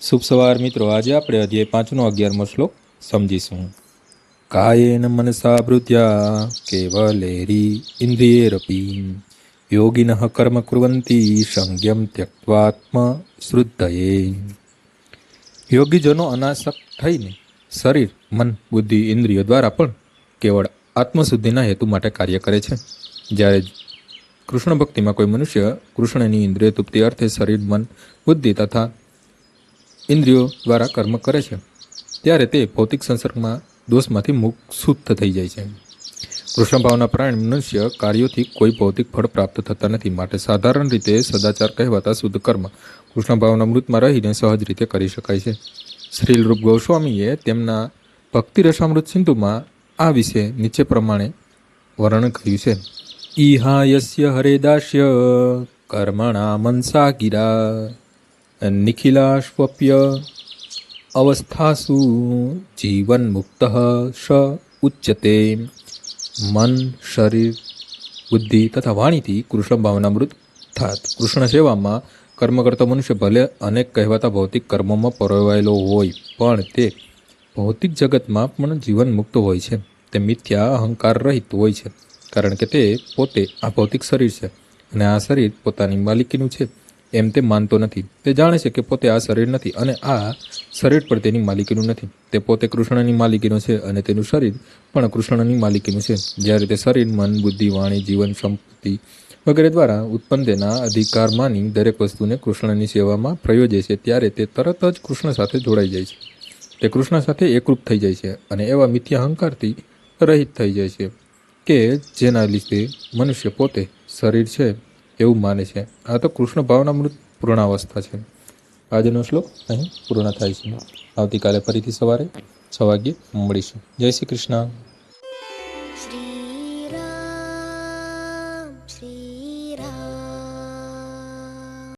શુભ સવાર મિત્રો. આજે આપણે અધ્યાય પાંચનો અગિયારમો શ્લોક સમજીશું. કાયેન મનસા ભૃત્યા કેવલેરી ઇન્દ્રિયેરપી યોગિન કર્મ કુર્વંતી સંયમ ત્યક્વાત્મ શ્રુદ્ધયે. યોગીજનો અનાસક્ત થઈને શરીર, મન, બુદ્ધિ, ઇન્દ્રિયો દ્વારા પણ કેવળ આત્મશુદ્ધિના હેતુ માટે કાર્ય કરે છે. જ્યારે કૃષ્ણ ભક્તિમાં કોઈ મનુષ્ય કૃષ્ણની ઇન્દ્રિય તૃપ્તિ અર્થે શરીર, મન, બુદ્ધિ તથા ઇન્દ્રિયો દ્વારા કર્મ કરે છે, ત્યારે તે ભૌતિક સંસર્ગમાં દોષમાંથી મુક્ત શુદ્ધ થઈ જાય છે. કૃષ્ણ ભાવના પ્રાણ મનુષ્ય કાર્યોથી કોઈ ભૌતિક ફળ પ્રાપ્ત થતા નથી, માટે સાધારણ રીતે સદાચાર કહેવાતા શુદ્ધ કર્મ કૃષ્ણ ભાવના મૃતમાં રહીને સહજ રીતે કરી શકાય છે. શ્રીલરૂપ ગોસ્વામીએ તેમના ભક્તિ રસામૃત સિંધુમાં આ વિશે નીચે પ્રમાણે વર્ણન કર્યું છે. ઈહાયસ્ય હરે દાસ્ય કર્મણા મનસા ગિરા નિખિલાશ્વપ્ય અવસ્થાસુ જીવન મુક્ત સ ઉચ્યતે મન શરીર બુદ્ધિ તથા વાણીથી કૃષ્ણ ભાવનામૃત થાત કૃષ્ણ સેવામાં કર્મ કરતો મનુષ્ય ભલે અનેક કહેવાતા ભૌતિક કર્મોમાં પરોવાયેલો હોય પણ તે ભૌતિક જગતમાં પણ જીવન મુક્ત હોય છે તે મિથ્યા અહંકાર રહિત હોય છે કારણ કે તે પોતે આ ભૌતિક શરીર છે અને આ શરીર પોતાની માલિકીનું છે એમ તે માનતો નથી. તે જાણે છે કે પોતે આ શરીર નથી અને આ શરીર પણ તેની માલિકીનું નથી. તે પોતે કૃષ્ણની માલિકીનું છે અને તેનું શરીર પણ કૃષ્ણની માલિકીનું છે. જ્યારે તે શરીર, મન, બુદ્ધિ, વાણી, જીવન, સંપત્તિ વગેરે દ્વારા ઉત્પન્ન તેના અધિકારમાંની દરેક વસ્તુને કૃષ્ણની સેવામાં પ્રયોજે છે, ત્યારે તે તરત જ કૃષ્ણ સાથે જોડાઈ જાય છે. તે કૃષ્ણ સાથે એકરૂપ થઈ જાય છે અને એવા મિથ્યા અહંકારથી રહિત થઈ જાય છે કે જેના લીધે મનુષ્ય પોતે શરીર છે એવું માને છે. આ તો કૃષ્ણ ભાવનામૃત પૂર્ણાવસ્થા છે. આજનો શ્લોક અહીં પૂર્ણ થાય છે. આવતીકાલે ફરીથી સવારે છ વાગ્યે મળીશું. જય શ્રી કૃષ્ણ.